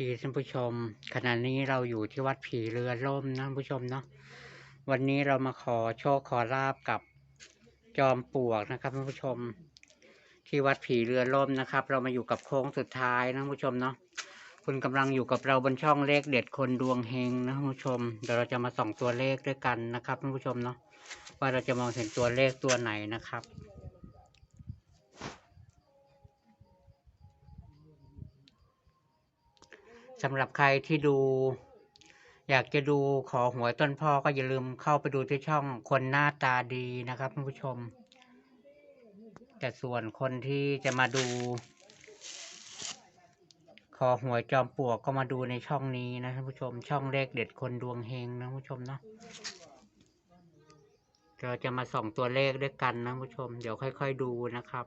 ดีท่านผู้ชม ขณะนี้เราอยู่ที่วัดผีเรือล่มนะท่านผู้ชมเนาะวันนี้เรามาขอโชคขอลาบกับจอมปลวกนะครับท่านผู้ชม ที่วัดผีเรือล่มนะครับ เรามาอยู่กับโค้งสุดท้ายนะท่านผู้ชมเนาะคุณกำลังอยู่กับเราบนช่องเลขเด็ดคนดวงเฮงนะท่านผู้ชมเดี๋ยวเราจะมาส่องตัวเลขด้วยกันนะครับท่านผู้ชมเนาะว่าเราจะมองเห็นตัวเลขตัวไหนนะครับ สำหรับใครที่ดู อยากจะดูขอหวยต้นพ่อก็อย่าลืมเข้าไปดูที่ช่องคนหน้าตาดีนะครับท่านผู้ชม แต่ส่วนคนที่จะมาดู ขอหวยจอมปลวกก็มาดูในช่องนี้นะท่านผู้ชม ช่องเลขเด็ดคนดวงเฮงนะท่านผู้ชมเนาะเราจะมาส่องตัวเลขด้วยกันนะท่านผู้ชม เดี๋ยวค่อย ๆ ดูนะครับ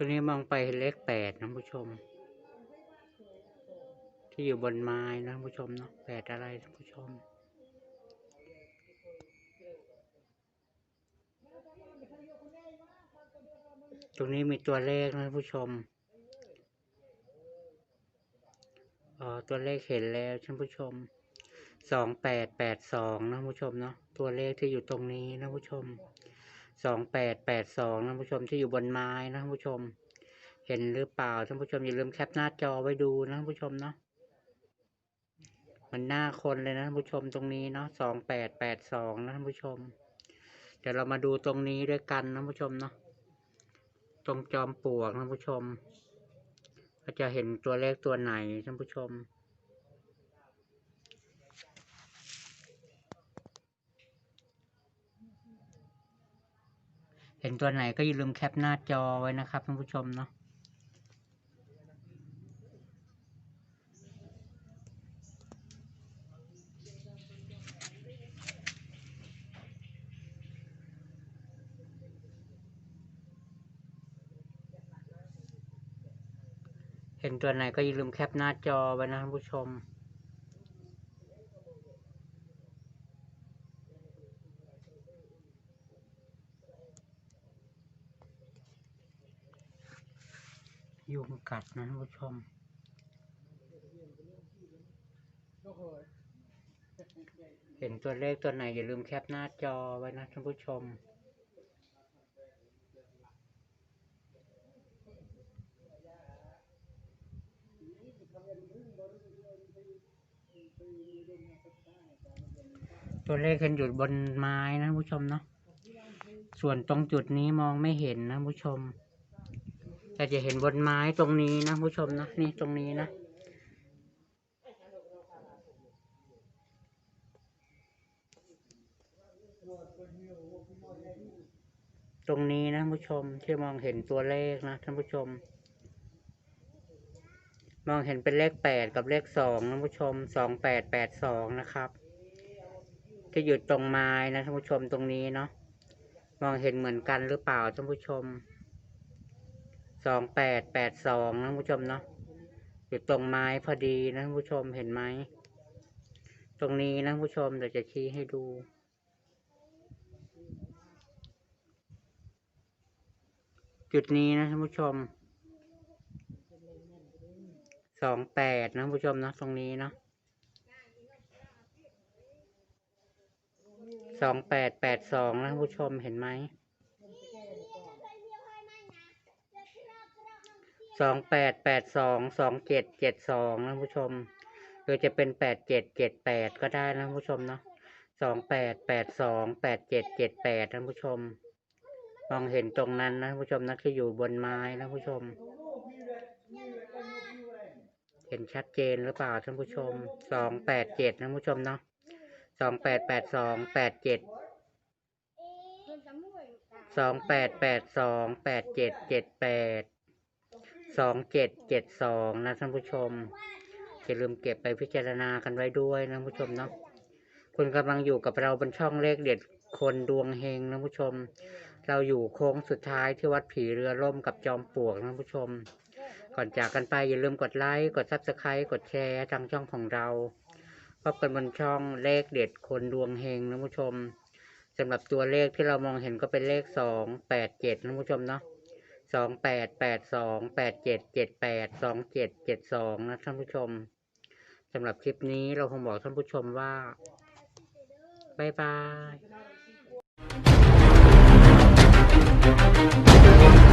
ตัวนี้มองไปเลขแปดนะผู้ชม ที่อยู่บนไม้นะผู้ชมเนาะแปดอะไรท่านผู้ชม ตรงนี้มีตัวเลขนะผู้ชมอ๋อตัวเลขเห็นแล้วท่านผู้ชมสองแปดแปดสองนะผู้ชมเนาะตัวเลขที่อยู่ตรงนี้นะผู้ชม สองแปดแปดสองนะท่านผู้ชมที่อยู่บนไม้นะท่านผู้ชม เห็นหรือเปล่าท่านผู้ชมอย่าลืมแคปหน้าจอไว้ดูนะท่านผู้ชมเนาะมันหน้าคนเลยนะท่านผู้ชมตรงนี้เนาะสองแปดแปดสองนะท่านผู้ชม เดี๋ยวเรามาดูตรงนี้ด้วยกันนะท่านผู้ชมเนาะตรงจอมปลวกนะท่านผู้ชม ก็จะเห็นตัวเลขตัวไหนท่านผู้ชม เห็นตัวไหนก็อย่าลืมแคปหน้าจอไว้นะครับท่านผู้ชมเนาะเห็นตัวไหนก็อย่าลืมแคปหน้าจอไว้นะท่านผู้ชม ยุงกัดนะท่านผู้ชมเห็นตัวเลขตัวไหนอย่าลืมแคปหน้าจอไว้นะท่านผู้ชม ตัวเลขเห็นอยู่บนไม้นะท่านผู้ชมเนาะส่วนตรงจุดนี้มองไม่เห็นนะผู้ชม แต่จะเห็นบนไม้ตรงนี้นะผู้ชมนะ นี่ตรงนี้นะตรงนี้นะผู้ชมที่มองเห็นตัวเลขนะท่านผู้ชม มองเห็นเป็นเลขแปดกับเลขสองนะผู้ชมสองแปดแปดสองนะครับที่อยู่ตรงไม้นะท่านผู้ชมตรงนี้เนาะมองเห็นเหมือนกันหรือเปล่าท่านผู้ชม สองแปดแปดสองนะผู้ชมเนาะอยู่ตรงไม้พอดีนะผู้ชมเห็นไหมตรงนี้นะผู้ชมเดี๋ยวจะชี้ให้ดู จุดนี้นะท่านผู้ชมสองแปดนะผู้ชมนะตรงนี้เนาะสองแปดแปดสองนะผู้ชมเห็นไหม สองแปดแปดสองสองเจ็ดเจ็ดสองนะผู้ชมหรือจะเป็นแปดเจ็ดเจ็ดแปดก็ได้นะผู้ชมเนาะสองแปดแปดสองแปดเจ็ดเจ็ดแปดนะผู้ชม มองเห็นตรงนั้นนะผู้ชมนะที่อยู่บนไม้นะผู้ชม เห็นชัดเจนหรือเปล่าท่านผู้ชมสองแปดเจ็ดนะผู้ชมเนาะสองแปดแปดสองแปดเจ็ดสองแปดแปดสองแปดเจ็ดเจ็ดแปด สองเจ็ดเจ็ดสองนะท่านผู้ชมอย่าลืมเก็บไปพิจารณากันไว้ด้วยนะท่านผู้ชมเนาะคุณกำลังอยู่กับเราบนช่องเลขเด็ดคนดวงเฮงนะท่านผู้ชม เราอยู่โค้งสุดท้ายที่วัดผีเรือล่มกับจอมปลวกนะท่านผู้ชม ก่อนจากกันไปอย่าลืมกดไลค์กดซับสไครต์กดแชร์ทางช่องของเราพบกันบนช่องเลขเด็ดคนดวงเฮงนะผู้ชมสำหรับตัวเลขที่เรามองเห็นก็เป็นเลขสองแปดเจ็ดนะผู้ชมเนาะ สองแปดแปดสองแปดเจ็ดเจ็ดแปดสองเจ็ดเจ็ดสองนะท่านผู้ชมสำหรับคลิปนี้เราคงบอกท่านผู้ชมว่าบายบาย